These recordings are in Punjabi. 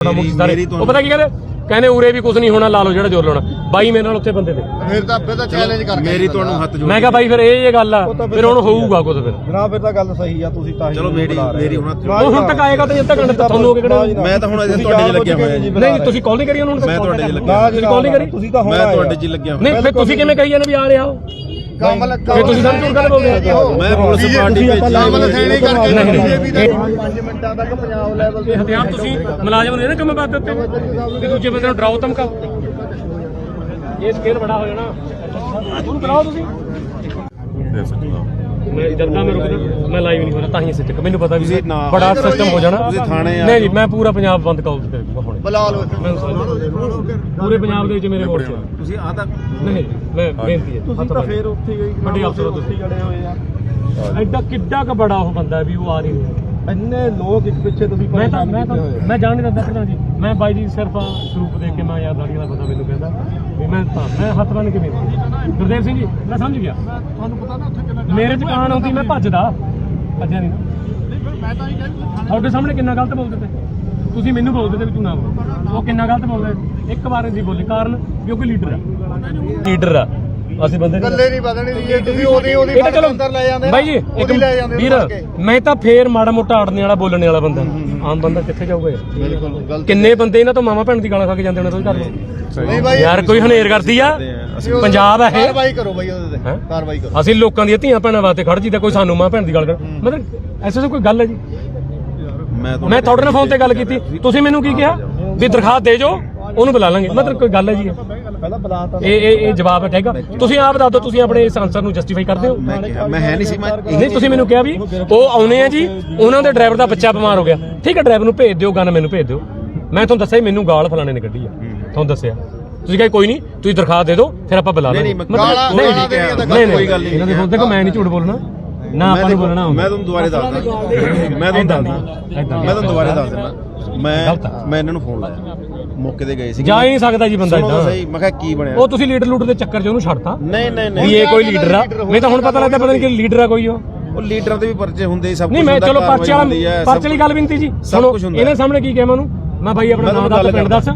ਬੜਾ ਮੁੱਖ ਸਾਰੇ ਮੇਰੀ ਉਹ ਤੁਹਾਨੂੰ- ਪਤਾ ਕੀ ਕਹਿੰਦੇ ਕਹਿੰਦੇ ਉਰੇ ਵੀ ਕੁਝ ਨਹੀਂ ਹੋਣਾ ਲਾ ਲਓ ਜਿਹੜਾ ਜ਼ੋਰ ਲਾਉਣਾ। ਬਾਈ ਮੇਰੇ ਨਾਲ ਉੱਥੇ ਬੰਦੇ ਤੇ ਫਿਰ ਤਾਂ ਫਿਰ ਤਾਂ ਚੈਲੰਜ ਕਰਕੇ ਮੇਰੀ ਤੁਹਾਨੂੰ ਹੱਥ ਜੋੜ ਮੈਂ ਕਿਹਾ ਬਾਈ ਫਿਰ ਇਹ ਇਹ ਗੱਲ ਆ ਫਿਰ ਹੁਣ ਹੋਊਗਾ ਕੁਝ ਫਿਰ। ਜਨਾਬ ਫਿਰ ਤਾਂ ਗੱਲ ਸਹੀ ਆ ਤੁਸੀਂ ਤਾਂ ਹੀ ਚਲੋ ਮੇਰੀ ਬੁਲਾ ਰਹੇ ਮੇਰੀ ਹੋ। ਹੁਣ ਹੱਥ ਨਾ ਉਹ ਹੁਣ ਤੱਕ ਆਏਗਾ ਤਾਂ ਜਦ ਤੱਕ ਘੰਟੇ ਤੁਹਾਨੂੰ ਹੋ ਕੇ ਕਿਹੜਾ ਮੈਂ ਤਾਂ ਹੁਣ ਅਜੇ ਤੁਹਾਡੇ 'ਚ ਲੱਗਿਆ ਹੋਇਆ ਜੀ ਨਹੀਂ ਤੁਸੀਂ ਕਾਲ ਨਹੀਂ ਕਰੀ ਉਹਨਾਂ? ਨੂੰ ਮੈਂ ਤੁਹਾਡੇ 'ਚ ਲੱਗਿਆ ਤੁਸੀਂ call ਨਹੀਂ ਕਰੀ? ਤੁਸੀਂ ਤਾਂ ਹੁਣ ਮੈਂ ਤੁਹਾਡੇ। 'ਚ ਲੱਗਿਆ ਹੋਇਆ। ਨਹੀਂ ਫਿਰ ਤੁਸੀਂ ਕਿਵੇਂ ਕਹੀ ਜਾਂਦੇ ਵੀ ਆ ਰਿਹਾ ਹੋ ਕਮਲ ਫਿਰ ਤੁਸੀਂ ਸਾਨੂੰ ਝੂਠ ਕਾਹਦੇ ਬੋਲਦੇ ਹੋ ਮੈਂ ਪੁਲਿਸ ਪਾਰਟੀ ਵਿੱਚ ਕਮਲ ਸੈਣੀ ਕਰਕੇ। ਬੀਜੇਪੀ ਦਾ 5 ਮਿੰਟਾਂ ਤੱਕ ਪੰਜਾਬ ਲੈਵਲ ਇਹ ਹਥਿਆਰ ਤੁਸੀਂ ਮੁਲਾਜ਼ਮ ਨੇ ਨਾ ਕੰਮ ਬਾਤ ਦਿੱਤੇ। ਵੀ ਦੂਜੇ ਬੰਦੇ ਨੂੰ ਡਰਾਓ ਧਮਕਾਓ ਇਹ ਸਕੇਲ ਬੜਾ ਹੋ ਜਾਣਾ। ਉਹਨੂੰ ਬੁਲਾਓ ਤੁਸੀਂ। ਮੈਂ ਜਦ ਮੈਂ ਰੁਕਦਾ ਮੈਂ ਲਾਈਵ ਨਹੀਂ ਹੋਣਾ ਤਾਂ ਹੀ ਸਿੱਟਕ ਮੈਨੂੰ ਪਤਾ ਵੀ ਨਾ- ਬੜਾ ਸਿਸਟਮ ਹੋ ਜਾਣਾ। ਤੁਸੀਂ ਥਾਣੇ ਆ ਨਹੀਂ ਜੀ ਮੈਂ ਪੂਰਾ ਪੰਜਾਬ ਬੰਦ ਕਾਲ ਤੇ ਕਰੂੰਗਾ ਹੁਣੇ। ਬੁਲਾ ਲਓ ਮੈਂ ਪੂਰੇ ਪੰਜਾਬ ਦੇ ਵਿੱਚ ਮੇਰੇ ਆ। ਤੁਸੀਂ ਆ ਤਾਂ ਨਹੀਂ ਮੈਂ ਬੇਨਤੀ ਹੈ ਤੁਸੀਂ ਤਾਂ ਫੇਰ ਉੱਥੇ ਗਏ ਵੱਡੇ ਅਫਸਰ ਤੁਸੀਂ। ਜੜੇ ਹੋਏ ਆ। ਐਡਾ ਕਿੱਡਾ ਕ ਬੜਾ ਉਹ ਬੰਦਾ ਵੀ ਉਹ ਆ ਨਹੀਂ ਰਿਹਾ। ਇੰਨੇ ਲੋਕ ਇੱਕ ਪਿੱਛੇ ਤੁਸੀਂ ਮੈਂ ਤਾਂ ਪਰੇਸ਼ਾਨ ਮੈਂ ਤਾਂ ਕੀਤੇ ਹੋਏ ਆ। ਮੈਂ ਜਾਣ ਨਹੀਂ ਦਿੰਦਾ ਪ੍ਰਧਾਨ ਜੀ। ਮੈਂ ਬਾਈ ਜੀ ਸਿਰਫ ਆਹ ਸਰੂਪ ਦੇਖ ਕੇ ਮੈਂ ਯਾਰ ਦਾੜੀਆਂ ਦਾ ਪਤਾ ਮੈਨੂੰ ਕਹਿੰਦਾ ਵੀ ਮੈਂ ਤਾਂ ਮੈਂ ਹੱਥ ਬੰਨ ਕੇ ਬੇਨਤੀ ਗੁਰਦੇਵ ਸਿੰਘ ਜੀ ਮੈਂ ਸਮਝ ਗਿਆ। ਤੁਹਾਨੂੰ ਪਤਾ ਨਾ ਉੱਥੇ ਕਿੰਨਾ ਮੇਰੇ ਚ ਕਾਨ ਆਉਂਦੀ ਮੈਂ ਭੱਜਦਾ। ਭੱਜਿਆ ਨਹੀਂ। ਨਾ ਤੁਹਾਡੇ ਸਾਹਮਣੇ ਕਿੰਨਾ ਗਲਤ ਬੋਲਦੇ ਤੇ ਤੁਸੀਂ ਮੈਨੂੰ ਬੋਲਦੇ ਤੇ ਵੀ ਤੂੰ ਨਾ ਬੋਲ। ਉਹ ਕਿੰਨਾ ਗਲਤ ਬੋਲਦੇ ਇੱਕ ਵਾਰ ਜੀ ਬੋਲੇ ਕਾਰਨ ਵੀ ਉਹ ਕੋਈ ਲੀਡਰ ਆ ਲੀਡਰ ਆ। ਅਸੀਂ ਬੰਦੇ ਨਹੀਂ ਗੱਲੇ ਨਹੀਂ ਦੀ ਜੇ ਤੁਸੀਂ ਉਹਦੀ ਉਹਦੀ ਇਹ ਤਾਂ ਚਲੋ ਅੰਦਰ ਲੈ ਜਾਂਦੇ ਬਾਈ ਜੀ ਇੱਕ ਲੈ ਜਾਂਦੇ ਵੀਰ ਮੈਂ ਤਾਂ ਫੇਰ ਮਾੜਾ ਮੋਟਾ ਅੜਨੇ ਵਾਲਾ ਬੋਲਣੇ ਵਾਲਾ ਬੰਦਾ। ਆਮ ਬੰਦਾ ਕਿੱਥੇ ਜਾਊਗਾ ਯਾਰ ਬਿਲਕੁਲ ਕਿੰਨੇ ਬੰਦੇ ਇਹਨਾਂ ਤੋਂ ਮਾਮਾ ਭੈਣ ਦੀ ਗਾਲਾਂ ਖਾ ਕੇ ਜਾਂਦੇ ਨੇ ਤੁਸੀਂ ਘਰ ਨੂੰ ਨਹੀਂ ਬਾਈ ਯਾਰ ਕੋਈ ਹਨੇਰ ਕਰਦੀ ਆ। ਪੰਜਾਬ ਹੈ ਇਹ। ਕਾਰਵਾਈ ਕਰੋ ਬਾਈ ਉਹਦੇ ਤੇ? ਕਾਰਵਾਈ ਕਰੋ। ਅਸੀਂ ਲੋਕਾਂ ਦੀਆਂ ਧੀਆਂ ਭੈਣਾਂ ਵਾਸਤੇ ਖੜ ਜੀਦਾ ਕੋਈ ਸਾਨੂੰ ਮਾਂ ਭੈਣ ਦੀ ਗੱਲ ਕਰ। ਮਤਲਬ ਐਸਾ ਕੋਈ ਗੱਲ ਹੈ ਜੀ? ਮੈਂ ਤੁਹਾਡੇ ਨਾਲ ਫੋਨ ਤੇ ਗੱਲ ਕੀਤੀ। ਤੁਸੀਂ ਮੈਨੂੰ ਕੀ ਕਿਹਾ? ਵੀ ਦਰਖਾਸਤ ਦੇ ਜੋ ਉਹਨੂੰ ਬੁਲਾ ਲਾਂਗੇ। ਮਤਲਬ ਕੋਈ ਗੱਲ ਹੈ ਜੀ? ਇਹ? ਪਹਿਲਾਂ ਬੁਲਾ ਤਾਂ ਇਹ ਇਹ ਇਹ ਜਵਾਬ ਹੈ ਠੀਕ ਆ? ਤੁਸੀਂ ਆਪ ਦੱਸ ਦਿਓ ਤੁਸੀਂ ਆਪਣੇ ਇਸ ਆਨਸਰ ਨੂੰ ਜਸਟੀਫਾਈ ਕਰਦੇ ਹੋ? ਮੈਂ ਕਿਹਾ ਮੈਂ ਹੈ ਨਹੀਂ ਸੀ ਮੈਂ ਨਹੀਂ ਤੁਸੀਂ ਮੈਨੂੰ ਕਿਹਾ ਵੀ ਉਹ ਆਉਣੇ ਆ ਜੀ ਉਹਨਾਂ ਦੇ ਡਰਾਈਵਰ ਦਾ ਬੱਚਾ ਬਿਮਾਰ ਹੋ ਗਿਆ। ਠੀਕ ਹੈ ਡਰਾਈਵਰ ਨੂੰ ਭੇਜ ਦਿਓ ਗਨ ਮੈਨੂੰ ਭੇਜ ਦਿਓ। ਮੈਂ ਤੁਹਾਨੂੰ ਦੱਸਿਆ ਮੈਨੂੰ ਗਾਲ ਫਲਾਣੇ ਨੇ ਕੱਢੀ ਆ। ਤੁਹਾਨੂੰ ਦੱਸਿਆ। ਤੁਸੀਂ ਕਹੇ ਕੋਈ ਨਹੀਂ ਤੁਸੀਂ ਦਰਖਾਸਤ ਦੇ ਦਿਓ ਫਿਰ ਆਪਾਂ ਬੁਲਾ ਲਾਂਗੇ। ਨਹੀਂ, ਨਹੀਂ ਕੋਈ ਗੱਲ ਨਹੀਂ। ਇਹਨਾਂ ਦੇ ਦੇਖੋ ਮੈਂ ਨਹੀਂ ਝੂਠ ਬੋਲਣਾ? ਨਾ ਆਪਾਂ ਨੂੰ ਬੋਲਣਾ ਮੈਂ ਤੁਹਾਨੂੰ ਦੁਬਾਰੇ ਦੱਸਦਾ। ਮੈਂ ਤੁਹਾਨੂੰ ਦੱਸਦਾ ਮੈਂ ਦੁਬਾਰੇ ਦੱਸ ਦਿੰਦਾ ਮੈਂ। ਮੈਂ ਇਹਨਾਂ ਨੂੰ ਫੋਨ ਲਾਇਆ। ਮੌਕੇ ਤੇ ਗਏ ਸੀ। ਜਾ ਹੀ ਨਹੀਂ ਸਕਦਾ ਜੀ ਬੰਦਾ ਇਦਾਂ ਸਹੀ ਮੈਂ ਕਿਹਾ ਕੀ ਬਣਿਆ? ਉਹ ਤੁਸੀਂ ਲੀਡਰ ਲੂਡਰ ਦੇ ਚੱਕਰ 'ਚ ਉਹਨੂੰ ਛੱਡਤਾ। ਨਹੀਂ ਨਹੀਂ ਵੀ ਨਹੀਂ ਇਹ ਕੋਈ ਲੀਡਰ ਆ। ਮੈਨੂੰ ਤਾਂ ਹੁਣ ਪਤਾ ਲੱਗਦਾ ਪਤਾ ਨਹੀਂ ਕਿ ਲੀਡਰ ਆ ਕੋਈ ਉਹ। ਉਹ ਲੀਡਰਾਂ ਦੇ ਵੀ ਪਰਚੇ ਹੁੰਦੇ ਹੀ ਸਭ ਨਹੀਂ ਕੁਛ ਮੈਂ ਹੁੰਦਾ, ਚਲੋ ਪਰਚੇ ਵਾਲਾ ਪਰਚੇ ਵਾਲੀ ਗੱਲ ਵੀ ਨਹੀਂ ਜੀ ਸੁਣੋ ਇਹਨਾਂ ਸਾਹਮਣੇ ਕੀ ਕਿਹਾ ਮੈਂ ਉਹਨੂੰ? ਮੈਂ ਭਾਈ ਆਪਣਾ ਨਾਮ ਦੱਸ ਪਿੰਡ ਦੱਸ।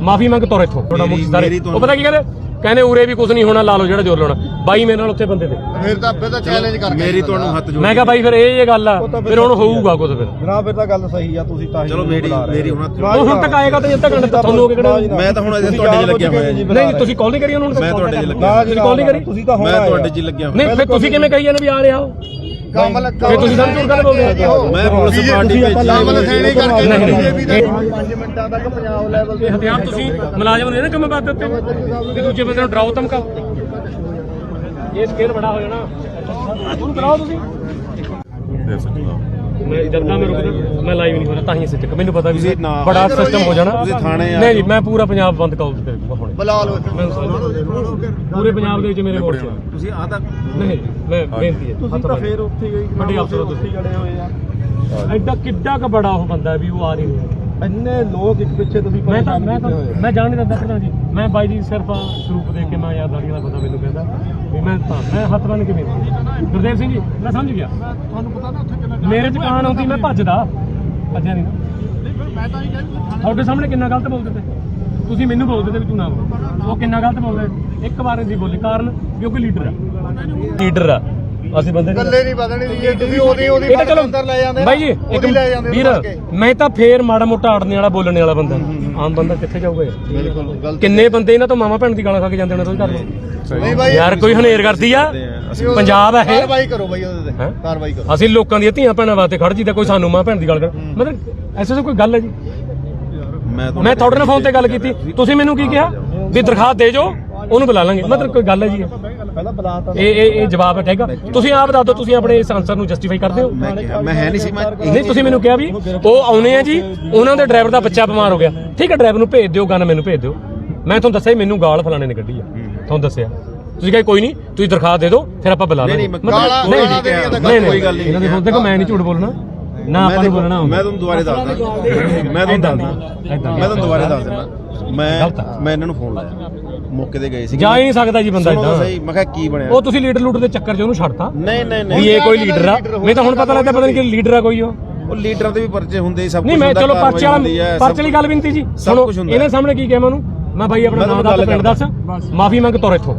ਮਾਫੀ ਮੰਗ ਤੁਰ ਇੱਥੋਂ। ਤੁਹਾਡਾ ਮੁੱਖ ਸਾਰੇ। ਉਹ ਪਤਾ ਕੀ ਕਹਿੰਦੇ? ਕਹਿੰਦੇ ਉਰੇ ਵੀ ਕੁਝ ਨਹੀਂ ਹੋਣਾ ਲਾ ਲਓ ਜਿਹੜਾ ਜ਼ੋਰ ਲਾਉਣਾ। ਬਾਈ ਮੇਰੇ ਨਾਲ ਉੱਥੇ ਬੰਦੇ ਤੇ ਫਿਰ ਤਾਂ ਫਿਰ ਤਾਂ ਚੈਲੰਜ ਕਰਕੇ ਮੇਰੀ ਤੁਹਾਨੂੰ ਹੱਥ ਜੋੜ ਮੈਂ ਕਿਹਾ ਬਾਈ ਫਿਰ ਇਹ ਇਹ ਗੱਲ ਆ ਫਿਰ ਹੁਣ ਹੋਊਗਾ ਕੁਝ ਫਿਰ। ਜਨਾਬ ਫਿਰ ਤਾਂ ਗੱਲ ਸਹੀ ਆ ਤੁਸੀਂ ਤਾਂ ਹੀ ਚਲੋ ਮੇਰੀ ਮੇਰੀ। ਹੁਣ ਹੱਥ ਉਹ ਹੁਣ ਤੱਕ ਆਏਗਾ ਤਾਂ ਜਦ ਤੱਕ ਤੁਹਾਨੂੰ ਹੋ ਕੇ ਕਿਹੜਾ ਮੈਂ ਤਾਂ ਹੁਣ ਅਜੇ ਤੁਹਾਡੇ 'ਚ ਲੱਗਿਆ ਹੋਇਆ ਜੀ। ਨਹੀਂ ਤੁਸੀਂ ਕਾਲ ਨਹੀਂ ਕਰੀ ਉਹਨਾਂ ਨੂੰ? ਮੈਂ ਤੁਹਾਡੇ 'ਚ ਲੱਗਿਆ ਤੁਸੀਂ call ਨਹੀਂ ਕਰੀ? ਤੁਸੀਂ ਤਾਂ ਹੁਣ ਮੈਂ। ਤੁਹਾਡੇ 'ਚ ਲੱਗਿਆ ਹੋਇਆ। ਨਹੀਂ ਫਿਰ ਤੁਸੀਂ ਕਿਵੇਂ ਕਹੀ ਜਾਂਦੇ ਵੀ ਆ ਰਿਹਾ ਹੋ ਕਮਲ ਫਿਰ ਤੁਸੀਂ ਸਾਨੂੰ ਝੂਠ ਕਾਹਦੇ ਬੋਲਦੇ ਹੋ? ਮੈਂ ਪੁਲਿਸ ਪਾਰਟੀ ਵਿੱਚ ਕਮਲ ਸੈਣੀ ਕਰਕੇ ਨਹੀਂ, ਨਹੀਂ। ਬੀਜੇਪੀ ਦਾ 5 ਮਿੰਟਾਂ ਤੱਕ ਪੰਜਾਬ ਲੈਵਲ ਇਹ ਹਥਿਆਰ ਤੁਸੀਂ ਮੁਲਾਜ਼ਮ ਨੇ ਨਾ ਕੰਮ ਬਾਤ ਦਿੱਤੇ। ਵੀ ਦੂਜੇ ਬੰਦੇ ਨੂੰ ਡਰਾਓ ਧਮਕਾਓ ਇਹ ਸਕੇਲ ਬੜਾ ਹੋ ਜਾਣਾ। ਉਹਨੂੰ ਬੁਲਾਓ ਤੁਸੀਂ। ਮੈਂ ਜਦ ਮੈਂ ਰੁਕਦਾ ਮੈਂ ਲਾਈਵ ਨਹੀਂ ਹੋਣਾ ਤਾਂ ਹੀ ਸਿੱਟਕ ਮੈਨੂੰ ਪਤਾ ਵੀ ਬੜਾ ਸਿਸਟਮ ਹੋ ਜਾਣਾ। ਤੁਸੀਂ ਥਾਣੇ ਆ ਨਹੀਂ ਜੀ ਮੈਂ ਪੂਰਾ ਪੰਜਾਬ ਬੰਦ ਕਾਲ ਤੇ ਕਰੂੰਗਾ ਹੁਣੇ। ਬੁਲਾ ਲਓ ਪੂਰੇ ਪੰਜਾਬ ਦੇ ਵਿੱਚ ਮੇਰੇ ਆ। ਤੁਸੀਂ ਆ ਤਾਂ ਨਹੀਂ ਮੈਂ ਬੇਨਤੀ ਹੈ ਤੁਸੀਂ ਤਾਂ ਫੇਰ ਉੱਥੇ ਗਏ ਵੱਡੇ ਅਫਸਰ ਤੁਸੀਂ। ਜੜੇ ਹੋਏ ਆ। ਐਡਾ ਕਿੱਡਾ ਕ ਬੜਾ ਉਹ ਬੰਦਾ ਵੀ ਉਹ ਆ ਨਹੀਂ ਰਿਹਾ। ਇੰਨੇ ਲੋਕ ਇੱਕ ਪਿੱਛੇ ਤੁਸੀਂ ਮੈਂ ਤਾਂ ਪਰੇਸ਼ਾਨ ਮੈਂ ਤਾਂ ਕੀਤੇ ਹੋਏ ਆ। ਮੈਂ ਜਾਣ ਨਹੀਂ ਦਿੰਦਾ ਪ੍ਰਧਾਨ ਜੀ। ਮੈਂ ਬਾਈ ਜੀ ਸਿਰਫ ਆਹ ਸਰੂਪ ਦੇਖ ਕੇ ਮੈਂ ਯਾਰ ਦਾੜੀਆਂ ਦਾ ਪਤਾ ਮੈਨੂੰ ਕਹਿੰਦਾ ਵੀ ਮੈਂ ਤਾਂ ਮੈਂ ਹੱਥ ਬੰਨ ਕੇ ਬੇਨਤੀ ਗੁਰਦੇਵ ਸਿੰਘ ਜੀ ਮੈਂ ਸਮਝ ਗਿਆ। ਤੁਹਾਨੂੰ ਪਤਾ ਨਾ ਉੱਥੇ ਕਿੰਨਾ ਮੇਰੇ ਚ ਕਾਨ ਆਉਂਦੀ ਮੈਂ ਭੱਜਦਾ। ਭੱਜਿਆ ਨਹੀਂ ਨਾ ਤੁਹਾਡੇ ਸਾਹਮਣੇ ਕਿੰਨਾ ਗਲਤ ਬੋਲਦੇ ਤੇ ਤੁਸੀਂ ਮੈਨੂੰ ਬੋਲਦੇ ਤੇ ਵੀ ਤੂੰ ਨਾ ਬੋਲ। ਉਹ ਕਿੰਨਾ ਗਲਤ ਬੋਲਦੇ ਇੱਕ ਵਾਰ ਜੀ ਬੋਲੇ ਕਾਰਨ ਵੀ ਉਹ ਕੋਈ ਲੀਡਰ ਆ। ਲੀਡਰ ਆ। ਅਸੀਂ ਬੰਦੇ ਨਹੀਂ ਗੱਲੇ ਨਹੀਂ ਬਦਲਣੀ ਦੀ ਜੇ ਤੁਸੀਂ ਉਹਦੀ ਉਹਦੀ ਇਹ ਤਾਂ ਚਲੋ ਅੰਦਰ ਲੈ ਜਾਂਦੇ ਬਾਈ ਜੀ ਇੱਕ ਲੈ ਜਾਂਦੇ ਵੀਰ ਮੈਂ ਤਾਂ ਫੇਰ ਮਾੜਾ ਮੋਟਾ ਅੜਨੇ ਵਾਲਾ ਬੋਲਣੇ ਵਾਲਾ ਬੰਦਾ। ਆਮ ਬੰਦਾ ਕਿੱਥੇ ਜਾਊਗਾ ਬਿਲਕੁਲ ਕਿੰਨੇ ਬੰਦੇ ਇਹਨਾਂ ਤੋਂ ਮਾਮਾ ਭੈਣ ਦੀ ਗਾਲਾਂ ਖਾ ਕੇ ਜਾਂਦੇ ਨੇ ਤੁਸੀਂ ਘਰ ਨਹੀਂ ਬਾਈ ਯਾਰ ਕੋਈ ਹਨੇਰ ਕਰਦੀ ਆ। ਪੰਜਾਬ ਹੈ ਇਹ। ਕਾਰਵਾਈ ਕਰੋ ਬਾਈ ਉਹਦੇ ਤੇ? ਕਾਰਵਾਈ ਕਰੋ। ਅਸੀਂ ਲੋਕਾਂ ਦੀਆਂ ਧੀਆਂ ਭੈਣਾਂ ਵਾਸਤੇ ਖੜ ਜੀਦਾ ਕੋਈ ਸਾਨੂੰ ਮਾਂ ਭੈਣ ਦੀ ਗੱਲ ਕਰ। ਮਤਲਬ ਐਸਾ ਕੋਈ ਗੱਲ ਹੈ ਜੀ। ਮੈਂ ਮੈਂ ਤੁਹਾਡੇ ਨਾਲ ਫੋਨ ਤੇ ਗੱਲ ਕੀਤੀ। ਤੁਸੀਂ ਮੈਨੂੰ ਕੀ ਕਿਹਾ? ਵੀ ਦਰਖਾਸਤ ਦੇ ਜੋ ਉਹਨੂੰ ਬੁਲਾ ਲਾਂਗੇ। ਮਤਲਬ ਕੋਈ ਗੱਲ ਹੈ ਜੀ? ਪਹਿਲਾਂ ਬੁਲਾ ਤਾਂ ਇਹ ਇਹ ਇਹ ਜਵਾਬ ਹੈ ਠੀਕ ਆ? ਤੁਸੀਂ ਆਪ ਦੱਸ ਦਿਓ ਤੁਸੀਂ ਆਪਣੇ ਇਸ ਆਨਸਰ ਨੂੰ ਜਸਟੀਫਾਈ ਕਰਦੇ ਹੋ? ਮੈਂ ਕਿਹਾ ਮੈਂ ਹੈ ਨਹੀਂ ਸੀ ਮੈਂ ਨਹੀਂ ਤੁਸੀਂ ਮੈਨੂੰ ਕਿਹਾ ਵੀ ਉਹ ਆਉਣੇ ਆ ਜੀ ਉਹਨਾਂ ਦੇ ਡਰਾਈਵਰ ਦਾ ਬੱਚਾ ਬਿਮਾਰ ਹੋ ਗਿਆ। ਠੀਕ ਹੈ ਡਰਾਈਵਰ ਨੂੰ ਭੇਜ ਦਿਓ ਗਨ ਮੈਨੂੰ ਭੇਜ ਦਿਓ। ਮੈਂ ਤੁਹਾਨੂੰ ਦੱਸਿਆ ਮੈਨੂੰ ਗਾਲ ਫਲਾਣੇ ਨੇ ਕੱਢੀ ਆ। ਤੁਹਾਨੂੰ ਦੱਸਿਆ। ਤੁਸੀਂ ਕਹੇ ਕੋਈ ਨਹੀਂ ਤੁਸੀਂ ਦਰਖਾਸਤ ਦੇ ਦਿਓ ਫਿਰ ਆਪਾਂ ਬੁਲਾ ਲਾਂਗੇ। ਨਹੀਂ, ਨਹੀਂ, ਕੋਈ ਗੱਲ ਨਹੀਂ। ਇਹਨਾਂ ਦੇ ਫੋਨ ਦੇਖੋ ਮੈਂ ਨਹੀਂ ਝੂਠ ਬੋਲਣਾ। ਨਾ ਆਪਾਂ ਨੂੰ ਬੋਲਣਾ ਮੈਂ ਤੁਹਾਨੂੰ ਦੁਬਾਰੇ ਦੱਸਦਾ। ਮੈਂ ਤੁਹਾਨੂੰ ਦੱਸਦਾ। ਮੈਂ ਤੁਹਾਨੂੰ ਦੁਬਾਰੇ ਦੱਸ ਦਿੰਦਾ ਮੈਂ ਆ। ਮੈਂ ਇਹਨਾਂ ਨੂੰ ਫੋਨ ਲਾਇਆ। ਮੌਕੇ ਤੇ ਗਏ ਸੀ। ਜਾ ਹੀ ਨਹੀਂ ਸਕਦਾ ਜੀ ਬੰਦਾ ਸੁਣੋ ਇਦਾਂ ਸਹੀ ਮੈਂ ਕਿਹਾ ਕੀ ਬਣਿਆ? ਉਹ ਤੁਸੀਂ ਲੀਡਰ ਲੂਡਰ ਦੇ ਚੱਕਰ 'ਚ ਉਹਨੂੰ ਛੱਡਤਾ। ਨਹੀਂ ਨਹੀਂ ਵੀ ਨਹੀਂ ਇਹ ਕੋਈ ਲੀਡਰ ਆ। ਮੈਨੂੰ ਤਾਂ ਹੁਣ ਪਤਾ ਲੱਗਦਾ ਪਤਾ ਨਹੀਂ। ਕਿ ਲੀਡਰ ਆ ਕੋਈ ਉਹ। ਉਹ ਲੀਡਰਾਂ ਦੇ ਵੀ ਪਰਚੇ ਹੁੰਦੇ ਸੀ, ਸਭ ਨਹੀਂ ਮੈਂ ਹੁੰਦਾ, ਚਲੋ ਪਰਚੇ ਵਾਲਾ ਪਰਚੇ ਵਾਲੀ ਗੱਲ ਵੀ ਨਹੀਂ ਸੀ ਜੀ ਸੁਣੋ ਕੁਛ ਹੁੰਦਾ। ਇਹਨਾਂ ਸਾਹਮਣੇ ਕੀ ਕਿਹਾ ਮੈਂ ਉਹਨੂੰ? ਮੈਂ ਭਾਈ ਆਪਣਾ ਮੈਂ ਨਾਮ ਦੱਸ ਗੱਲ ਪਿੰਡ ਦੱਸ। ਮਾਫੀ ਮੰਗ ਤੁਰ ਇੱਥੋਂ।